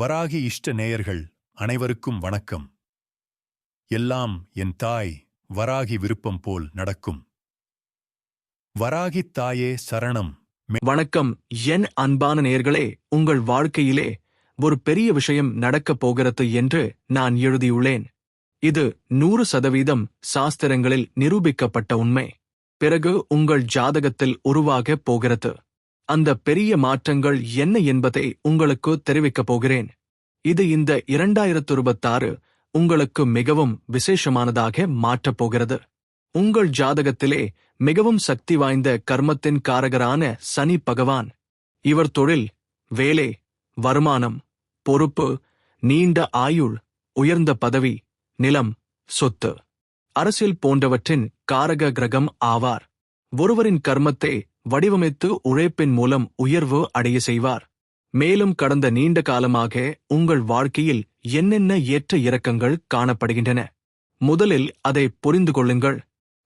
வராகி இஷ்ட நேயர்கள் அனைவருக்கும் வணக்கம். எல்லாம் என் தாய் வராகி விருப்பம் போல் நடக்கும். வராகித் தாயே சரணம். வணக்கம். என் அன்பான நேயர்களே உங்கள் வாழ்க்கையிலே ஒரு பெரிய விஷயம் நடக்கப் போகிறது என்று நான் எழுதியுள்ளேன். இது நூறு சதவீதம் சாஸ்திரங்களில் நிரூபிக்கப்பட்ட உண்மை. பிறகு உங்கள் ஜாதகத்தில் உருவாகப் போகிறது. அந்த பெரிய மாற்றங்கள் என்ன என்பதை உங்களுக்கு தெரிவிக்கப் போகிறேன். இது இந்த இரண்டாயிரத்து இருபத்தாறு உங்களுக்கு மிகவும் விசேஷமானதாக மாற்றப் போகிறது. உங்கள் ஜாதகத்திலே மிகவும் சக்தி வாய்ந்த கர்மத்தின் காரகரான சனி பகவான். இவர் தொழில் வேலை வருமானம் பொறுப்பு நீண்ட ஆயுள் உயர்ந்த பதவி நிலம் சொத்து. அரசியல் போன்றவற்றின் காரக கிரகம் ஆவார். ஒருவரின் கர்மத்தை வடிவமைத்து உழைப்பின் மூலம் உயர்வு அடைய செய்வார். மேலும் கடந்த நீண்ட காலமாக உங்கள் வாழ்க்கையில் என்னென்ன ஏற்ற இறக்கங்கள் காணப்படுகின்றன? முதலில் அதை புரிந்து கொள்ளுங்கள்.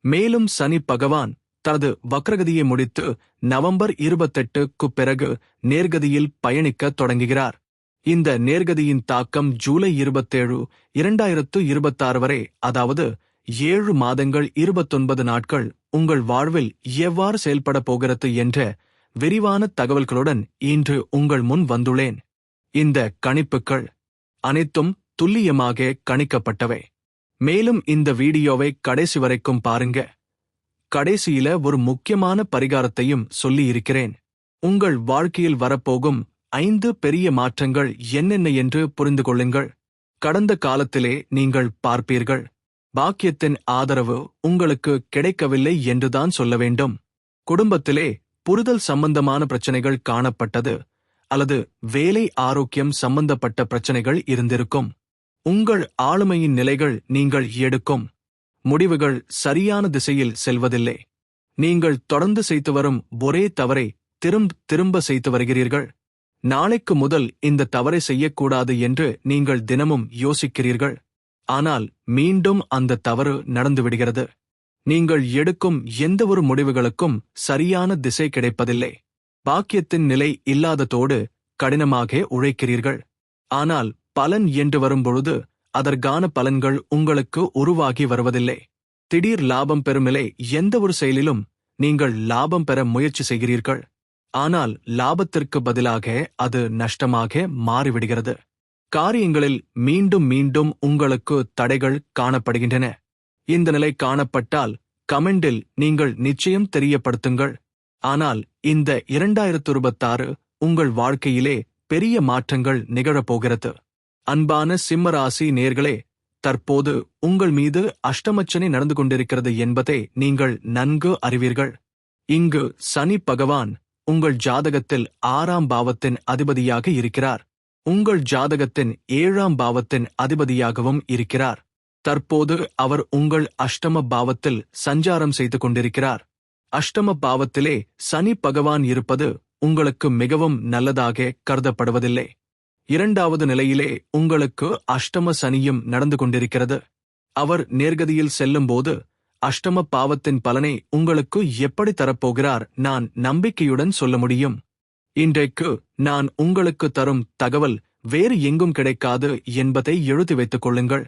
மேலும் சனி பகவான் தனது வக்ரகதியை முடித்து நவம்பர் இருபத்தெட்டுக்கு பிறகு நேர்கதியில் பயணிக்கத் தொடங்குகிறார். இந்த நேர்கதியின் தாக்கம் ஜூலை இருபத்தேழு இரண்டாயிரத்து இருபத்தாறு வரை அதாவது ஏழு மாதங்கள் இருபத்தொன்பது நாட்கள் உங்கள் வாழ்வில் எவ்வாறு செயல்பட போகிறது என்ற விரிவான தகவல்களுடன் இன்று உங்கள் முன் வந்துள்ளேன். இந்த கணிப்புகள் அனைத்தும் துல்லியமாக கணிக்கப்பட்டவை. மேலும் இந்த வீடியோவை கடைசி வரைக்கும் பாருங்க. கடைசியில ஒரு முக்கியமான பரிகாரத்தையும் சொல்லியிருக்கிறேன். உங்கள் வாழ்க்கையில் வரப்போகும் ஐந்து பெரிய மாற்றங்கள் என்னென்ன என்று புரிந்து கொள்ளுங்கள். கடந்த காலத்திலே நீங்கள் பார்ப்பீர்கள். பாக்கியத்தின் ஆதரவு உங்களுக்கு கிடைக்கவில்லை என்றுதான் சொல்ல வேண்டும். குடும்பத்திலே புரிதல் சம்பந்தமான பிரச்சனைகள் காணப்பட்டது அல்லது வேலை ஆரோக்கியம் சம்பந்தப்பட்ட பிரச்சனைகள் இருந்திருக்கும். உங்கள் ஆளுமையின் நிலைகள் நீங்கள் எடுக்கும். முடிவுகள் சரியான திசையில் செல்வதில்லை. நீங்கள் தொடர்ந்து செய்து வரும் ஒரே தவறை திரும்ப திரும்ப செய்து வருகிறீர்கள். நாளைக்கு முதல் இந்த தவறை செய்யக்கூடாது என்று நீங்கள் தினமும் யோசிக்கிறீர்கள். ஆனால் மீண்டும் அந்த தவறு நடந்துவிடுகிறது நீங்கள் எடுக்கும் எந்தவொரு முடிவுகளுக்கும் சரியான திசை கிடைப்பதில்லை. பாக்கியத்தின் நிலை இல்லாததோடு கடினமாக உழைக்கிறீர்கள். ஆனால் பலன் என்று வரும்பொழுது அதற்கான பலன்கள் உங்களுக்கு உருவாகி வருவதில்லை. திடீர் லாபம் பெறும் நிலை எந்தவொரு செயலிலும் நீங்கள் லாபம் பெற முயற்சி செய்கிறீர்கள். ஆனால் லாபத்திற்கு பதிலாக அது நஷ்டமாக மாறிவிடுகிறது. காரியங்களில் மீண்டும் மீண்டும் உங்களுக்கு தடைகள் காணப்படுகின்றன. இந்த நிலை காணப்பட்டால் கமெண்டில் நீங்கள் நிச்சயம் தெரியப்படுத்துங்கள். ஆனால் இந்த இரண்டாயிரத்து இருபத்தாறு உங்கள் வாழ்க்கையிலே பெரிய மாற்றங்கள் நிகழப்போகிறது. அன்பான சிம்மராசி நேர்களே தற்போது உங்கள் மீது அஷ்டமச்சனை நடந்து கொண்டிருக்கிறது என்பதை நீங்கள் நன்கு அறிவீர்கள். இங்கு சனி பகவான் உங்கள் ஜாதகத்தில் ஆறாம் பாவத்தின் அதிபதியாக இருக்கிறார். உங்கள் ஜாதகத்தின் ஏழாம் பாவத்தின் அதிபதியாகவும் இருக்கிறார். தற்போது அவர் உங்கள் அஷ்டம பாவத்தில் சஞ்சாரம் செய்து கொண்டிருக்கிறார். அஷ்டம பாவத்திலே சனி பகவான் இருப்பது உங்களுக்கு மிகவும் நல்லதாக கருதப்படுவதில்லை. இரண்டாவது நிலையிலே உங்களுக்கு அஷ்டம சனியும் நடந்து கொண்டிருக்கிறது. அவர் நேர்கதியில் செல்லும்போது அஷ்டம பாவத்தின் பலனை உங்களுக்கு எப்படி தரப்போகிறார் நான் நம்பிக்கையுடன் சொல்ல முடியும். இன்றைக்கு நான் உங்களுக்கு தரும் தகவல் வேறு எங்கும் கிடைக்காது என்பதை எழுதி வைத்துக் கொள்ளுங்கள்.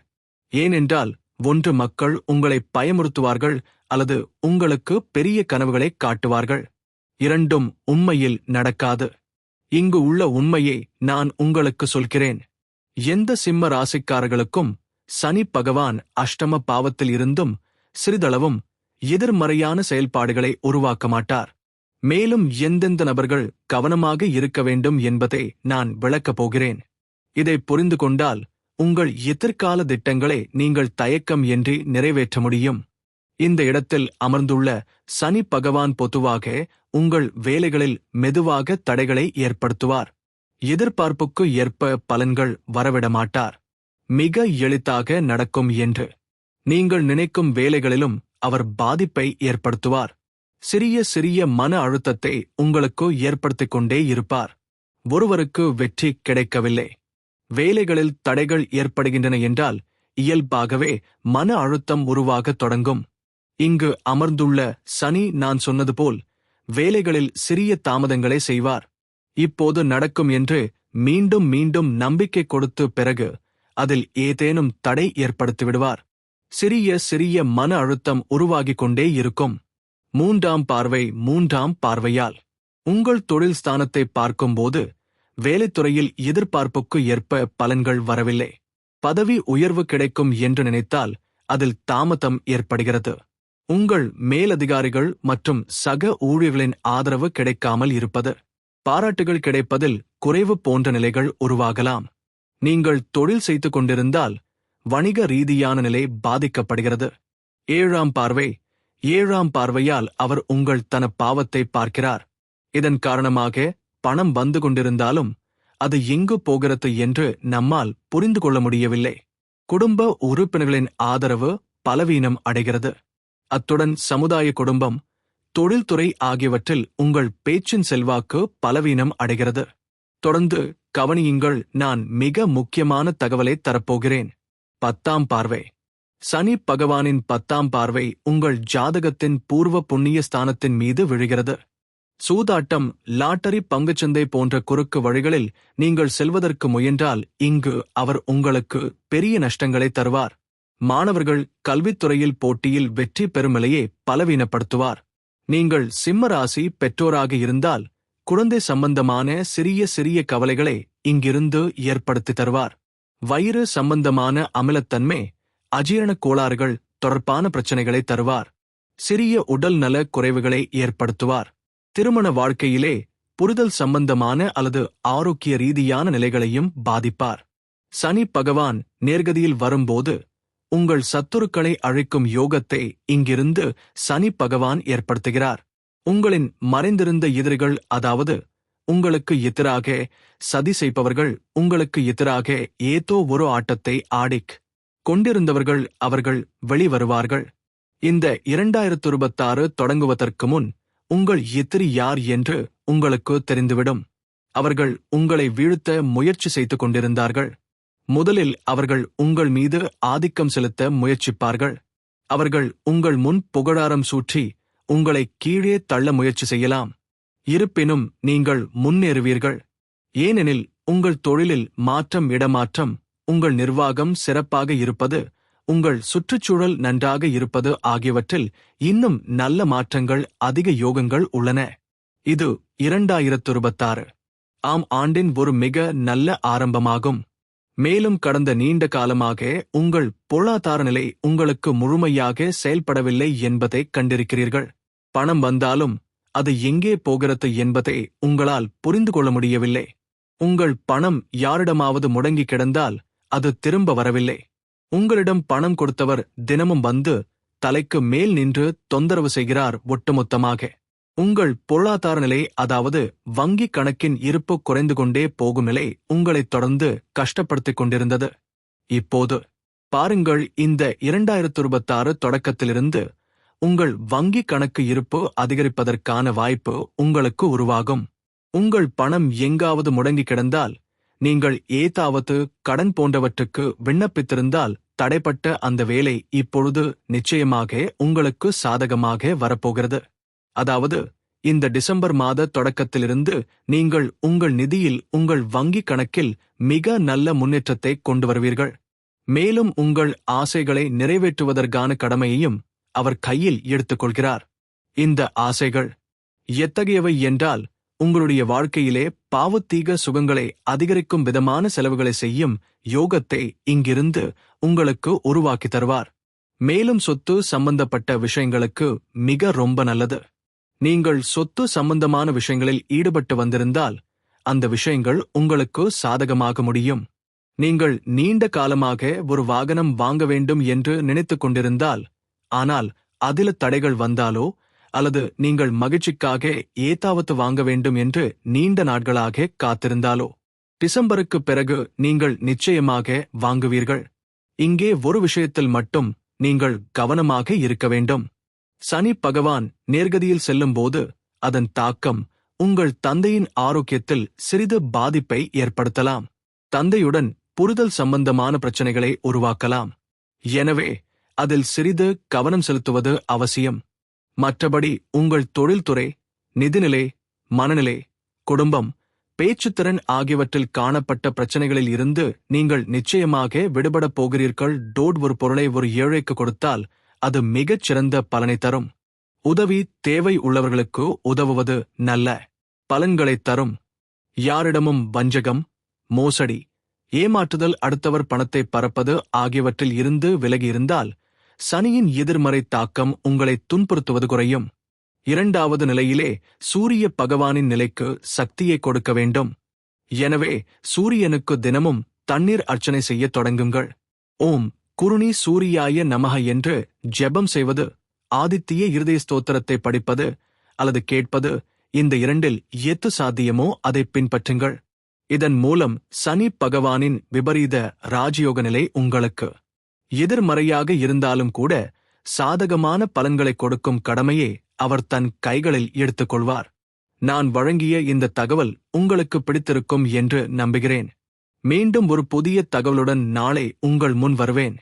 ஏனென்றால் ஒன்று மக்கள் உங்களை பயமுறுத்துவார்கள் அல்லது உங்களுக்கு பெரிய கனவுகளை காட்டுவார்கள். இரண்டும் உண்மையில் நடக்காது. இங்கு உள்ள உண்மையை நான் உங்களுக்கு சொல்கிறேன். எந்த சிம்ம ராசிக்காரர்களுக்கும் சனி பகவான் அஷ்டம பாவத்தில் இருந்தும் சிறிதளவும் எதிர்மறையான செயல்பாடுகளை உருவாக்க மாட்டார். மேலும் எந்தெந்த நபர்கள் கவனமாக இருக்க வேண்டும் என்பதை நான் விளக்கப் போகிறேன். இதை புரிந்து கொண்டால் உங்கள் எதிர்கால திட்டங்களை நீங்கள் தயக்கம் என்று நிறைவேற்ற முடியும். இந்த இடத்தில் அமர்ந்துள்ள சனி பகவான் பொதுவாக உங்கள் வேலைகளில் மெதுவாக தடைகளை ஏற்படுத்துவார். எதிர்பார்ப்புக்கு ஏற்ப பலன்கள் வரவிடமாட்டார் மிக எளிதாக நடக்கும் என்று. நீங்கள் நினைக்கும் வேலைகளிலும் அவர் பாதிப்பை ஏற்படுத்துவார். சிறிய சிறிய மன அழுத்தத்தை உங்களுக்கு ஏற்படுத்திக் கொண்டே இருப்பார். ஒருவருக்கு வெற்றி கிடைக்கவில்லை. வேலைகளில் தடைகள் ஏற்படுகின்றன என்றால் இயல்பாகவே மன அழுத்தம் உருவாகத் தொடங்கும். இங்கு அமர்ந்துள்ள சனி நான் சொன்னது போல் வேலைகளில் சிறிய தாமதங்களை செய்வார். இப்போது நடக்கும் என்று மீண்டும் மீண்டும் நம்பிக்கை கொடுத்து பிறகு அதில் ஏதேனும் தடை ஏற்படுத்திவிடுவார். சிறிய சிறிய மன அழுத்தம் உருவாகிக் கொண்டே இருக்கும். மூன்றாம் பார்வை மூன்றாம் பார்வையால். உங்கள் தொழில் ஸ்தானத்தை பார்க்கும்போது வேலைத்துறையில் எதிர்பார்ப்புக்கு ஏற்ப பலன்கள் வரவில்லை. பதவி உயர்வு கிடைக்கும் என்று நினைத்தால் அதில் தாமதம் ஏற்படுகிறது. உங்கள் மேலதிகாரிகள் மற்றும் சக ஊழியர்களின் ஆதரவு கிடைக்காமல் இருப்பது பாராட்டுகள் கிடைப்பதில் குறைவு போன்ற நிலைகள் உருவாகலாம். நீங்கள் தொழில் செய்து கொண்டிருந்தால் வணிக ரீதியான நிலை பாதிக்கப்படுகிறது. ஏழாம் பார்வை ஏழாம் பார்வையால் அவர் உங்கள் தன பாவத்தை பார்க்கிறார். இதன் காரணமாக பணம் வந்து கொண்டிருந்தாலும் அது எங்கு போகிறது என்று நம்மால் புரிந்து கொள்ள முடியவில்லை. குடும்ப உறுப்பினர்களின் ஆதரவு பலவீனம் அடைகிறது. அத்துடன் சமுதாய குடும்பம் தொழில்துறை ஆகியவற்றில் உங்கள் பேச்சின் செல்வாக்கு பலவீனம் அடைகிறது. தொடர்ந்து கவனியுங்கள் நான் மிக முக்கியமான தகவலை தரப்போகிறேன். பத்தாம் பார்வை. சனி பகவானின் பத்தாம் பார்வை உங்கள் ஜாதகத்தின் பூர்வ புண்ணிய ஸ்தானத்தின் மீது விழுகிறது. சூதாட்டம் லாட்டரி பங்குச்சந்தை போன்ற குறுக்கு வழிகளில் நீங்கள் செல்வதற்கு முயன்றால் இங்கு அவர் உங்களுக்கு பெரிய நஷ்டங்களை தருவார். மாணவர்கள் கல்வித்துறையில் போட்டியில் வெற்றி பெறும் பலவீனப்படுத்துவார். நீங்கள் சிம்ம ராசி பெற்றோராக இருந்தால் குழந்தை சம்பந்தமான சிறிய சிறிய கவலைகளை இங்கிருந்து ஏற்படுத்தி தருவார். வயிறு சம்பந்தமான அமிலத்தன்மை அஜீரண கோளாறுகள் தொடர்பான பிரச்சனைகளை தருவார். சிறிய உடல் நல குறைவுகளை ஏற்படுத்துவார். திருமண வாழ்க்கையிலே புரிதல் சம்பந்தமான அல்லது ஆரோக்கிய ரீதியான நிலைகளையும் பாதிப்பார். சனி பகவான் நேர்கதியில் வரும்போது உங்கள் சத்துருக்களை அழைக்கும் யோகத்தை இங்கிருந்து சனி பகவான் ஏற்படுத்துகிறார். உங்களின் மறைந்திருந்த எதிரிகள் அதாவது உங்களுக்கு எதிராக சதி செய்பவர்கள் உங்களுக்கு எதிராக ஏதோ ஒரு ஆட்டத்தை ஆடிக் கொண்டிருந்தவர்கள் அவர்கள் வெளிவருவார்கள். இந்த இரண்டாயிரத்து இருபத்தாறு தொடங்குவதற்கு முன் உங்கள் எதிரி யார் என்று உங்களுக்கு தெரிந்துவிடும். அவர்கள் உங்களை வீழ்த்த முயற்சி செய்து கொண்டிருந்தார்கள். முதலில் அவர்கள் உங்கள் மீது ஆதிக்கம் செலுத்த முயற்சிப்பார்கள். அவர்கள் உங்கள் முன் புகழாரம் சூற்றி உங்களை கீழே தள்ள முயற்சி செய்யலாம். இருப்பினும் நீங்கள் முன்னேறுவீர்கள். ஏனெனில் உங்கள் தொழிலில் மாற்றம் இடமாற்றம் உங்கள் நிர்வாகம் சிறப்பாக இருப்பது உங்கள் சுற்றுச்சூழல் நன்றாக இருப்பது ஆகியவற்றில் இன்னும் நல்ல மாற்றங்கள் அதிக யோகங்கள் உள்ளன. இது இரண்டாயிரத்து இருபத்தாறு ஆம் ஆண்டின் ஒரு மிக நல்ல ஆரம்பமாகும். மேலும் கடந்த நீண்ட காலமாக உங்கள் பொருளாதார நிலை உங்களுக்கு முழுமையாக செயல்படவில்லை என்பதை கண்டிருக்கிறீர்கள். பணம் வந்தாலும் அது எங்கே போகிறது என்பதை உங்களால் புரிந்து கொள்ள முடியவில்லை. உங்கள் பணம் யாரிடமாவது முடங்கி கிடந்தால் அது திரும்ப வரவில்லை. உங்களிடம் பணம் கொடுத்தவர் தினமும் வந்து தலைக்கு மேல் நின்று தொந்தரவு செய்கிறார் ஒட்டுமொத்தமாக. உங்கள் பொருளாதார நிலை அதாவது வங்கிக் கணக்கின் இருப்பு குறைந்து கொண்டே போகும் நிலை உங்களைத் தொடர்ந்து கஷ்டப்படுத்திக் கொண்டிருந்தது. இப்போது பாருங்கள் இந்த இரண்டாயிரத்து இருபத்தாறு தொடக்கத்திலிருந்து உங்கள் வங்கிக் கணக்கு இருப்பு அதிகரிப்பதற்கான வாய்ப்பு உங்களுக்கு உருவாகும். உங்கள் பணம் எங்காவது முடங்கி கிடந்தால் நீங்கள் ஏதாவது கடன் போன்றவற்றுக்கு விண்ணப்பித்திருந்தால் தடைப்பட்ட அந்த வேலை இப்பொழுது நிச்சயமாக உங்களுக்கு சாதகமாக வரப்போகிறது. அதாவது இந்த டிசம்பர் மாத தொடக்கத்திலிருந்து நீங்கள் உங்கள் நிதியில் உங்கள் வங்கிக் கணக்கில் மிக நல்ல முன்னேற்றத்தை கொண்டு வருவீர்கள். மேலும் உங்கள் ஆசைகளை நிறைவேற்றுவதற்கான கடமையையும் அவர் கையில் எடுத்துக்கொள்கிறார். இந்த ஆசைகள் எத்தகையவை என்றால் உங்களுடைய வாழ்க்கையிலே பாவத்தீக சுகங்களை அதிகரிக்கும் விதமான செலவுகளை செய்யும் யோகத்தை இங்கிருந்து உங்களுக்கு உருவாக்கி தருவார். மேலும் சொத்து சம்பந்தப்பட்ட விஷயங்களுக்கு மிக ரொம்ப நல்லது. நீங்கள் சொத்து சம்பந்தமான விஷயங்களில் ஈடுபட்டு வந்திருந்தால் அந்த விஷயங்கள் உங்களுக்கு சாதகமாக முடியும். நீங்கள் நீண்ட காலமாக ஒரு வாகனம் வாங்க வேண்டும் என்று நினைத்துக் கொண்டிருந்தால் ஆனால் அதில தடைகள் வந்தாலோ அல்லது நீங்கள் மகிழ்ச்சிக்காக ஏதாவது வாங்க வேண்டும் என்று நீண்ட நாட்களாக காத்திருந்தாலோ? டிசம்பருக்கு பிறகு நீங்கள் நிச்சயமாக வாங்குவீர்கள். இங்கே ஒரு விஷயத்தில் மட்டும் நீங்கள் கவனமாக இருக்க வேண்டும். சனி பகவான் நேர்கதியில் செல்லும்போது அதன் தாக்கம் உங்கள் தந்தையின் ஆரோக்கியத்தில் சிறிது பாதிப்பை ஏற்படுத்தலாம். தந்தையுடன் புரிதல் சம்பந்தமான பிரச்சனைகளை உருவாக்கலாம். எனவே அதில் சிறிது கவனம் செலுத்துவது அவசியம். மற்றபடி உங்கள் தொழில்துறை நிதிநிலை மனநிலை குடும்பம் பேச்சுத்திறன் ஆகியவற்றில் காணப்பட்ட பிரச்சனைகளில் இருந்து நீங்கள் நிச்சயமாக விடுபடப் போகிறீர்கள். டோட் ஒரு பொருளை ஒரு ஏழைக்கு கொடுத்தால் அது மிகச் சிறந்த பலனை தரும். உதவி தேவை உள்ளவர்களுக்கு உதவுவது நல்ல பலன்களை தரும். யாரிடமும் வஞ்சகம் மோசடி ஏமாற்றுதல் அடுத்தவர் பணத்தை பறப்பது ஆகியவற்றில் இருந்து விலகியிருந்தால் சனியின் எதிர்மறை தாக்கம் உங்களை துன்புறுத்துவது குறையும். இரண்டாவது நிலையிலே சூரிய பகவானின் நிலைக்கு சக்தியை கொடுக்க வேண்டும். எனவே சூரியனுக்கு தினமும் தண்ணீர் அர்ச்சனை செய்யத் தொடங்குங்கள். ஓம் குருணி சூரியாய நமக என்று ஜெபம் செய்வது ஆதித்திய இருதய ஸ்தோத்திரத்தை படிப்பது அல்லது கேட்பது இந்த இரண்டில் எத்து சாத்தியமோ அதை பின்பற்றுங்கள். இதன் மூலம் சனி பகவானின் விபரீத ராஜயோக நிலை உங்களுக்கு எதிர்மறையாக இருந்தாலும் கூட சாதகமான பலன்களை கொடுக்கும் கடமையை அவர் தன் கைகளில் எடுத்துக்கொள்வார். நான் வழங்கிய இந்த தகவல் உங்களுக்கு பிடித்திருக்கும் என்று நம்புகிறேன். மீண்டும் ஒரு புதிய தகவலுடன் நாளை உங்கள் முன் வருவேன்.